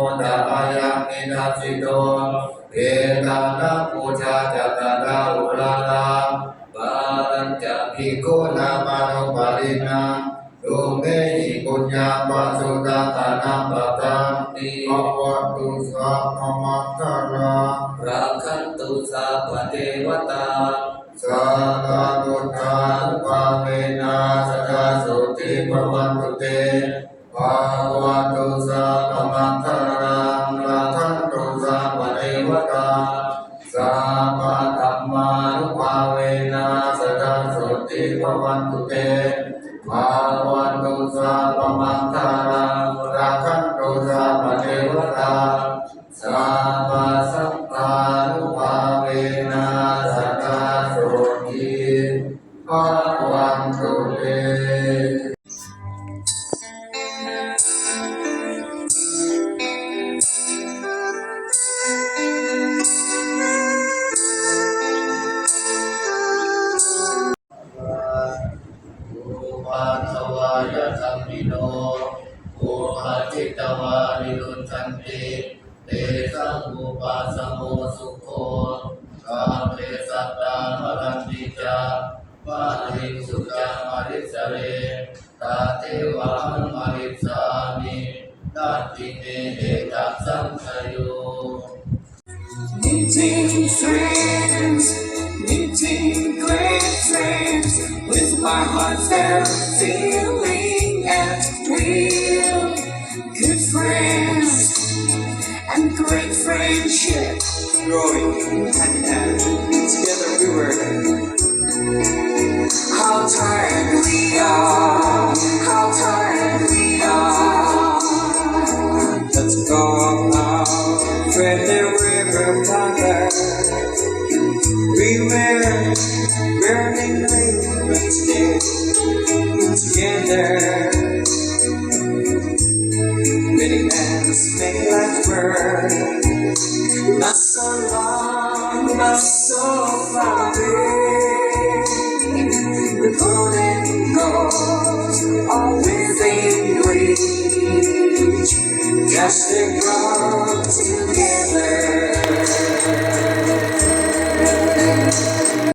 ธรรมโมตายังนินาสิโตเอตังนัปูชาจัตตาอุลาลาบาลัญจะภิกขุนามานุปารินาตุเมหิปุญญาปะสุตตานาปตังติภวัตุสัพพมัคคารารักขันตุสัพพเทวตาสัพพะพุทานุภาเวนะสัทธาสุติภวันตุเตภา ติภวันตุเตภาวันตุสาปมังคารังราคันตุสาปเทวตาสาปสัพพานุภาเวนะสัทธาสุติภวันตุเต ปัฏฐวายธรรมิโนอุปาจิตวานิรุนทันติเตสังอุปัสสโมสุโคกาเมสัตตามรันติจาปาริสุจามาริสเรตาเทวะหังมาริสามิตัตติเมเอตัสังสโย Meeting with my feeling at will. Good friends and great friendship. growing hand in hand. Together we were How tired make life burn. Not so long, not so far away. The golden goals are within reach. Just a ground